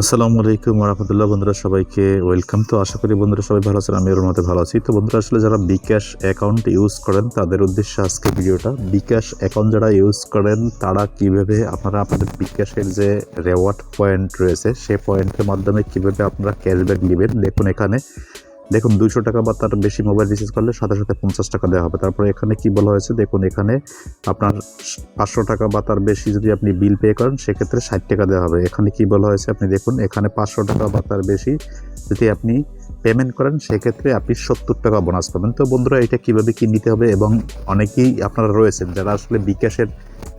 আসসালামু আলাইকুম রহমতুল্লাহ বন্ধুরা, সবাইকে ওয়েলকাম। তো আশা করি বন্ধুরা সবাই ভালো আছেন আমি ওর মতে ভালো আছি। তো বন্ধুরা, আসলে যারা বিকাশ অ্যাকাউন্ট ইউজ করেন, তাদের উদ্দেশ্যে আজকে ভিডিওটা, বিকাশ অ্যাকাউন্ট যারা ইউজ করেন, তারা কীভাবে আপনারা আপনাদের বিকাশের যে রেওয়ার্ড পয়েন্ট রয়েছে সেই পয়েন্টের মাধ্যমে কীভাবে আপনারা ক্যাশব্যাক নেবেন? দেখুন এখানে দেখুন দুশো টাকা বা তার বেশি মোবাইল রিচার্জ করলে সাথে সাথে পঞ্চাশ টাকা দেওয়া হবে। তারপরে এখানে কি বলা হয়েছে? দেখুন, এখানে আপনার পাঁচশো টাকা বা তার বেশি যদি আপনি বিল পে করেন, সেক্ষেত্রে ষাট টাকা দেওয়া হবে। এখানে কি বলা হয়েছে? আপনি দেখুন, এখানে পাঁচশো টাকা বা তার বেশি যদি আপনি পেমেন্ট করেন, সেক্ষেত্রে আপনি সত্তর টাকা বোনাস পাবেন। তো বন্ধুরা, এটা কীভাবে কি নিতে হবে? এবং অনেকেই আপনারা রয়েছেন যারা আসলে বিকাশের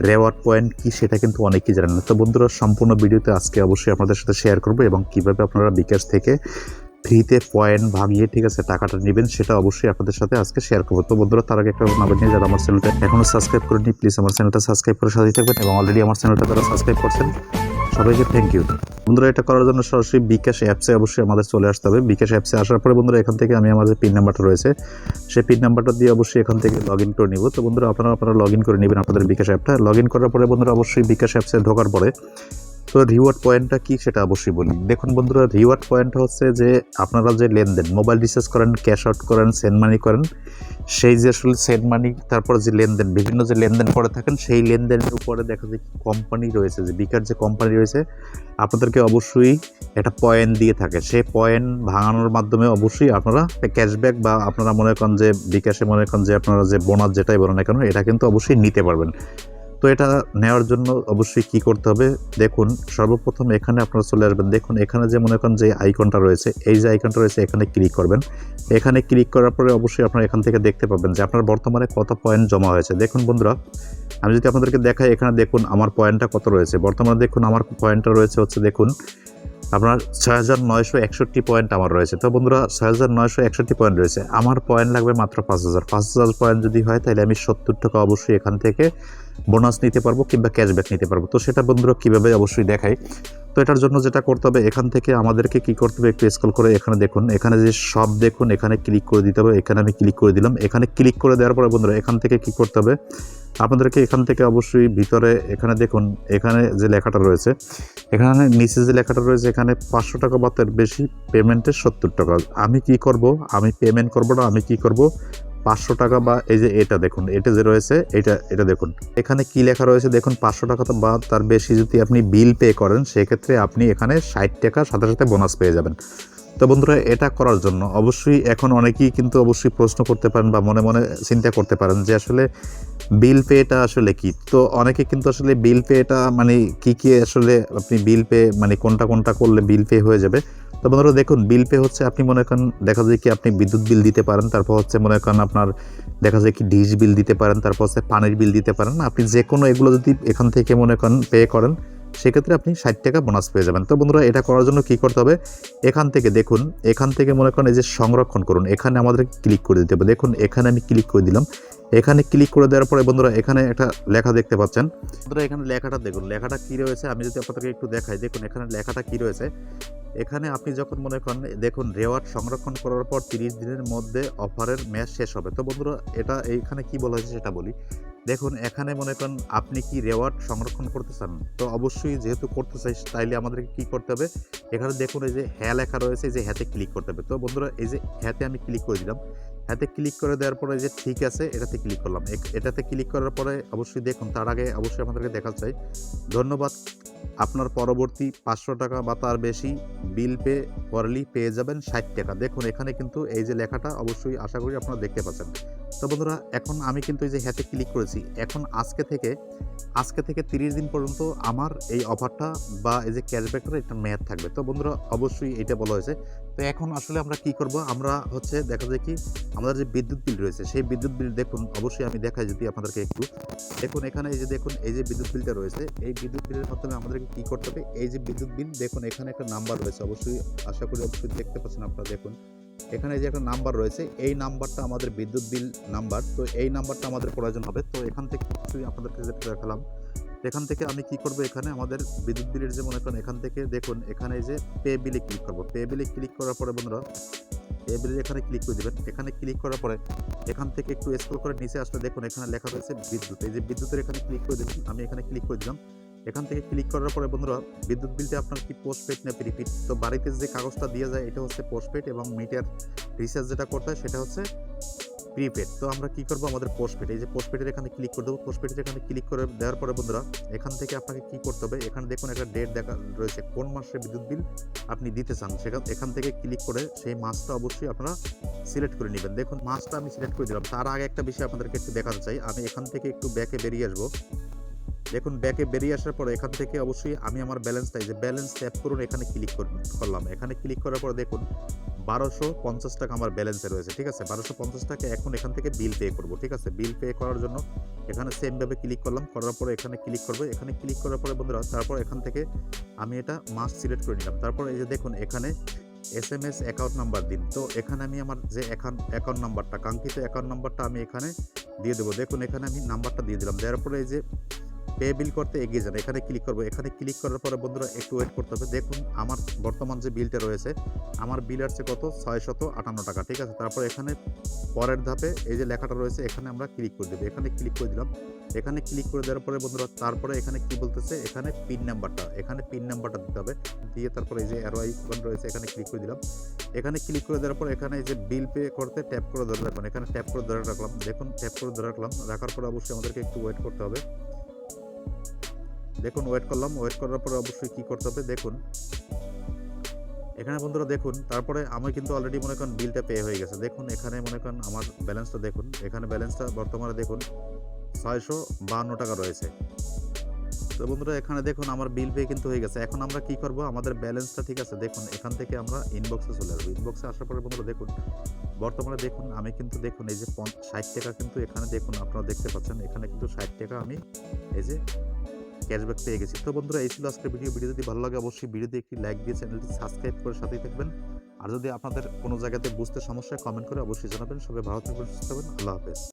রেওয়ার্ড পয়েন্ট কি, সেটা কিন্তু অনেকেই জানেন না। তো বন্ধুরা, সম্পূর্ণ ভিডিওতে আজকে অবশ্যই আপনাদের সাথে শেয়ার করব এবং কীভাবে আপনারা বিকাশ থেকে ফ্রিতে পয়েন্ট ভাঙিয়ে ঠিক আছে টাকাটা নেবেন, সেটা অবশ্যই আপনাদের সাথে আজকে শেয়ার করব। তো বন্ধুরা, তার আগে একটা নাম্বার নিয়ে যারা আমার চ্যানেলটা এখনও সাবস্ক্রাইব করেনি প্লিজ আমার চ্যানেলটা সাবস্ক্রাইব করে সাথে থাকবেন এবং অলরেডি আমার চ্যানেলটা যারা সাবস্ক্রাইব করছেন, সবাইকে থ্যাংক ইউ বন্ধুরা, এটা করার জন্য সরাসরি বিকাশ অ্যাপসে অবশ্যই আমাদের চলে আসতে হবে। বিকাশ অ্যাপসে আসার পরে বন্ধুরা, এখান থেকে আমি আমার পিন নাম্বারটা রয়েছে, সেই পিন নাম্বারটা দিয়ে অবশ্যই এখান থেকে লগ ইন করে নিব। তো বন্ধুরা আপনারা আপনারা লগ ইন করে নেবেন আপনাদের বিকাশ অ্যাপটা লগ ইন করার পরে বন্ধুরা, অবশ্যই বিকাশ অ্যাপসে ঢোকার পরে তো রিওয়ার্ড পয়েন্টটা কি সেটা অবশ্যই বলি। দেখুন বন্ধুরা রিওয়ার্ড পয়েন্ট হচ্ছে যে আপনারা যে লেনদেন মোবাইল রিচার্জ করেন ক্যাশ আউট করেন সেন্ড মানি করেন, সেই যে আসলে সেন্ড মানি তারপর যে লেনদেন, বিভিন্ন যে লেনদেন করে থাকেন, সেই লেনদেনের উপরে দেখা যায় কোম্পানি রয়েছে, যে বিকার যে কোম্পানি রয়েছে, আপনাদেরকে অবশ্যই একটা পয়েন্ট দিয়ে থাকে। সেই পয়েন্ট ভাঙানোর মাধ্যমে অবশ্যই আপনারা ক্যাশব্যাক বা আপনারা মনে করেন যে বিকাশে মনে করেন যে আপনারা যে বোনাস যেটাই বলেন না কেন, এটা কিন্তু অবশ্যই নিতে পারবেন। তো এটা নেওয়ার জন্য অবশ্যই কি করতে হবে? দেখুন, সর্বপ্রথম এখানে আপনারা চলে আসবেন। দেখুন, এখানে যে মনে করেন যে আইকনটা রয়েছে, এই যে আইকনটা রয়েছে, এখানে ক্লিক করবেন। এখানে ক্লিক করার পরে অবশ্যই আপনারা এখান থেকে দেখতে পাবেন যে আপনার বর্তমানে কত পয়েন্ট জমা হয়েছে। দেখুন বন্ধুরা, আমি যদি আপনাদেরকে দেখাই, এখানে দেখুন আমার পয়েন্টটা কত রয়েছে। বর্তমানে দেখুন আমার পয়েন্টটা রয়েছে হচ্ছে, দেখুন আপনার ছয় হাজার নয়শো একষট্টি পয়েন্ট আমার রয়েছে। তো বন্ধুরা, ছয় হাজার নয়শো একষট্টি পয়েন্ট রয়েছে। আমার পয়েন্ট লাগবে মাত্র পাঁচ হাজার। পাঁচ হাজার পয়েন্ট যদি হয়, তাহলে আমি সত্তর টাকা অবশ্যই এখান থেকে বোনাস নিতে পারব কিংবা ক্যাশব্যাক নিতে পারব। তো সেটা বন্ধুরা কীভাবে অবশ্যই দেখাই। তো এটার জন্য যেটা করতে হবে, এখান থেকে আমাদেরকে কি করতে হবে, একটু স্কল করে এখানে দেখুন। এখানে যে সব দেখুন, এখানে ক্লিক করে দিতে হবে, এখানে আমি ক্লিক করে দিলাম। এখানে ক্লিক করে দেওয়ার পরে বন্ধুরা, এখান থেকে কি করতে হবে আপনাদেরকে এখান থেকে অবশ্যই ভিতরে, এখানে দেখুন, এখানে যে লেখাটা রয়েছে, এখানে নিচে যে লেখাটা রয়েছে, এখানে পাঁচশো টাকা বা তার বেশি পেমেন্টের সত্তর টাকা। আমি কি করব? আমি পেমেন্ট করব না, আমি কি করব? পাঁচশো টাকা বা এই যে এটা দেখুন, এটা যে রয়েছে, এটা এটা দেখুন। এখানে কি লেখা রয়েছে? দেখুন, পাঁচশো টাকা বা তার বেশি যদি আপনি বিল পে করেন, সেক্ষেত্রে আপনি এখানে ষাট টাকা সাথে সাথে বোনাস পেয়ে যাবেন। তো বন্ধুরা, এটা করার জন্য অবশ্যই এখন অনেকেই কিন্তু অবশ্যই প্রশ্ন করতে পারেন বা মনে মনে চিন্তা করতে পারেন যে আসলে বিল পেটা আসলে কি? তো অনেকে কিন্তু আসলে বিল পেটা মানে কি কি আসলে আপনি বিল পে মানে কোনটা কোনটা করলে বিল পে হয়ে যাবে? তো বন্ধুরা, দেখুন, বিল পে হচ্ছে আপনি মনে করেন দেখা যায় কি আপনি বিদ্যুৎ বিল দিতে পারেন, তারপর হচ্ছে মনে করেন আপনার দেখা যায় কি ডিশ বিল দিতে পারেন, তারপর হচ্ছে পানির বিল দিতে পারেন। আপনি যে কোনো এগুলো যদি এখান থেকে মনে করেন পে করেন সেক্ষেত্রে আপনি ষাট টাকা বোনাস পেয়ে যাবেন। তো বন্ধুরা, এটা করার জন্য কি করতে হবে? এখান থেকে দেখুন, এখান থেকে মনে করেন এই যে সংরক্ষণ করুন। এখানে আমাদের ক্লিক করে দিতে হবে। দেখুন, এখানে আমি ক্লিক করে দিলাম। এখানে ক্লিক করে দেওয়ার পরে বন্ধুরা, এখানে একটা লেখা দেখতে পাচ্ছেন। বন্ধুরা, এখানে লেখাটা দেখুন। লেখাটা কি রয়েছে? আমি যদি আপনাদেরকে একটু দেখাই। দেখুন, এখানে লেখাটা কি রয়েছে? এখানে আপনি যখন মনে করেন, দেখুন রেওয়ার্ড সংরক্ষণ করার পর তিরিশ দিনের মধ্যে অফারের ম্যাচ শেষ হবে। তো বন্ধুরা, এটা এইখানে কি বলা হয়েছে সেটা বলি। দেখুন, এখানে মনে করেন আপনি কি রেওয়ার্ড সংরক্ষণ করতে চান? তো অবশ্যই যেহেতু করতে চাই তাইলে আমাদেরকে কি করতে হবে? এখানে দেখুন, এই যে হ্যাঁ লেখা রয়েছে, এই যে হ্যাতে ক্লিক করতে হবে। তো বন্ধুরা, এই যে হ্যাতে আমি ক্লিক করে দিলাম। হাতে ক্লিক করে দেওয়ার পরে যে ঠিক আছে, এটাতে ক্লিক করলাম। এটাতে ক্লিক করার পরে অবশ্যই দেখুন, তার আগে অবশ্যই আপনাদেরকে দেখাতে চাই। ধন্যবাদ। আপনার পরবর্তী পাঁচশো টাকা বা তার বেশি বিল পে করলেই পেয়ে যাবেন ষাট টাকা। দেখুন, এখানে কিন্তু এই যে লেখাটা অবশ্যই আশা করি আপনারা দেখতে পাচ্ছেন। তো বন্ধুরা, এখন আমি কিন্তু এই যে হ্যাতে ক্লিক করেছি, এখন আজকে থেকে আজকে থেকে তিরিশ দিন পর্যন্ত আমার এই অফারটা বা এই যে ক্যাশব্যাকটা এটা মেয়াদ থাকবে। তো বন্ধুরা, অবশ্যই এটা বলা হয়েছে। তো এখন আসলে আমরা কি করব? আমরা হচ্ছে দেখা যায় কি, আমাদের যে বিদ্যুৎ বিল রয়েছে, সেই বিদ্যুৎ বিল দেখুন, অবশ্যই আমি দেখাই যদি আপনাদেরকে একটু। দেখুন, এখানে এই যে দেখুন, এই যে বিদ্যুৎ বিলটা রয়েছে, এই বিদ্যুৎ বিলের মাধ্যমে আমাদেরকে কি করতে হবে? এই যে বিদ্যুৎ বিল, দেখুন, এখানে একটা নাম্বার রয়েছে, অবশ্যই আশা করি অবশ্যই দেখতে পাচ্ছেন আপনারা, দেখুন। এখানে যে একটা নাম্বার রয়েছে, এই নাম্বারটা আমাদের বিদ্যুৎ বিল নাম্বার। তো এই নাম্বারটা আমাদের প্রয়োজন হবে। তো এখান থেকে অবশ্যই আপনাদেরকে দেখালাম, এখান থেকে আমি কি করব এখানে? আমাদের বিদ্যুৎ বিলের যে মনে করেন এখান থেকে দেখুন, এখানে যে পে বিলে ক্লিক করব। পে বিলে ক্লিক করার পরে বন্ধুরা, পে বিলের এখানে ক্লিক করে দেবেন। এখানে ক্লিক করার পরে এখান থেকে একটু স্ক্রল করে নিচে আসলে দেখুন, এখানে লেখা রয়েছে বিদ্যুৎ। এই যে বিদ্যুতের এখানে ক্লিক করে দেবেন আমি এখানে ক্লিক করে দিলাম। এখান থেকে ক্লিক করার পরে বন্ধুরা, বিদ্যুৎ বিলটা আপনার কি পোস্টপেড না প্রিপেড তো বাড়িতে যে কাগজটা দিয়ে যায়, এটা হচ্ছে পোস্টপেড এবং মিটার রিচার্জ যেটা করতে হয়, সেটা হচ্ছে প্রিপেড তো আমরা কি করব? আমাদের পোস্টপেড এই যে পোস্টপেডের এখানে ক্লিক করে দেবো। পোস্টপেডের এখানে ক্লিক করে দেওয়ার পরে বন্ধুরা, এখান থেকে আপনাকে কি করতে হবে? এখানে দেখুন একটা ডেট দেখা রয়েছে, কোন মাসে বিদ্যুৎ বিল আপনি দিতে চান? সেখান, এখান থেকে ক্লিক করে সেই মাসটা অবশ্যই আপনারা সিলেক্ট করে নেবেন। দেখুন, মাসটা আমি সিলেক্ট করে দিলাম। তার আগে একটা বিষয় আপনাদেরকে একটু দেখাতে চাই। আমি এখান থেকে একটু ব্যাকে বেরিয়ে আসব। দেখুন, ব্যাকে বেরিয়ে আসার পরে এখান থেকে অবশ্যই আমি আমার ব্যালেন্সটা এই যে ব্যালেন্স ট্যাপ করুন, এখানে ক্লিক করলাম। এখানে ক্লিক করার পরে দেখুন, বারোশো পঞ্চাশ টাকা আমার ব্যালেন্সে রয়েছে, ঠিক আছে? বারোশো পঞ্চাশ টাকা এখন এখান থেকে বিল পে করব, ঠিক আছে? বিল পে করার জন্য এখানে সেমভাবে ক্লিক করলাম, করার পরে এখানে ক্লিক করব। এখানে ক্লিক করার পরে বন্ধুরা, তারপর এখান থেকে আমি এটা মাস সিলেক্ট করে নিলাম। তারপর এই যে দেখুন, এখানে S M S account number দিন। তো এখানে আমি আমার যে অ্যাকাউন্ট অ্যাকাউন্ট নাম্বারটা কাঙ্ক্ষিত অ্যাকাউন্ট নাম্বারটা আমি এখানে দিয়ে দেবো। দেখুন, এখানে আমি নাম্বারটা দিয়ে দিলাম। দেওয়ার পরে এই যে পে বিল করতে এগিয়ে যান এখানে ক্লিক করব। এখানে ক্লিক করার পরে বন্ধুরা একটু ওয়েট করতে হবে। দেখুন, আমার বর্তমান যে বিলটা রয়েছে, আমার বিল আসছে কত? ছয় শত আটান্ন টাকা, ঠিক আছে? তারপর এখানে পরের ধাপে এই যে লেখাটা রয়েছে, এখানে আমরা ক্লিক করে দেবো। এখানে ক্লিক করে দিলাম। এখানে ক্লিক করে দেওয়ার পরে বন্ধুরা, তারপরে এখানে কি বলতেছে? এখানে পিন নাম্বারটা এখানে পিন নাম্বারটা দিতে হবে। দিয়ে তারপরে এই যে অ্যারো রয়েছে, এখানে ক্লিক করে দিলাম। এখানে ক্লিক করে দেওয়ার পর এখানে যে বিল পে করতে ট্যাপ করে ধরে রাখবেন এখানে ট্যাপ করে ধরে রাখলাম। দেখুন ট্যাপ করে ধরে রাখলাম। রাখার পরে অবশ্যই আমাদেরকে একটু ওয়েট করতে হবে। দেখুন ওয়েট করলাম ওয়েট করার পরে অবশ্যই কি করতে হবে, দেখুন। এখানে বন্ধুরা দেখুন, তারপরে আমি কিন্তু অলরেডি মনে করেন বিলটা পে হয়ে গেছে। দেখুন, এখানে মনে করেন আমার ব্যালেন্সটা দেখুন, এখানে ব্যালেন্সটা বর্তমানে দেখুন ছয়শো বাহান্ন টাকা রয়েছে। তো বন্ধুরা, এখানে দেখুন আমার বিল পে কিন্তু হয়ে গেছে। এখন আমরা কি করব? আমাদের ব্যালেন্সটা ঠিক আছে, দেখুন, এখান থেকে আমরা ইনবক্সে চলে আসব। ইনবক্সে আসার পরে বন্ধুরা দেখুন বর্তমানে দেখুন, আমি কিন্তু দেখুন, এই যে ষাট টাকা কিন্তু এখানে দেখুন, আপনারা দেখতে পাচ্ছেন, এখানে কিন্তু ষাট টাকা আমি এই যে ক্যাশব্যাক পেয়ে গেছি। তো বন্ধুরা, এই ছিল আজকের ভিডিও ভিডিও যদি ভালো লাগে, অবশ্যই ভিডিওতে একটি লাইক দিয়ে চ্যানেলটি সাবস্ক্রাইব করে সাথেই থাকবেন। আর যদি আপনাদের কোনো জায়গাতে বুঝতে সমস্যা কমেন্ট করে অবশ্যই জানাবেন। সবাই ভালো থাকবেন, সুস্থ থাকবেন। আল্লাহ হাফেজ।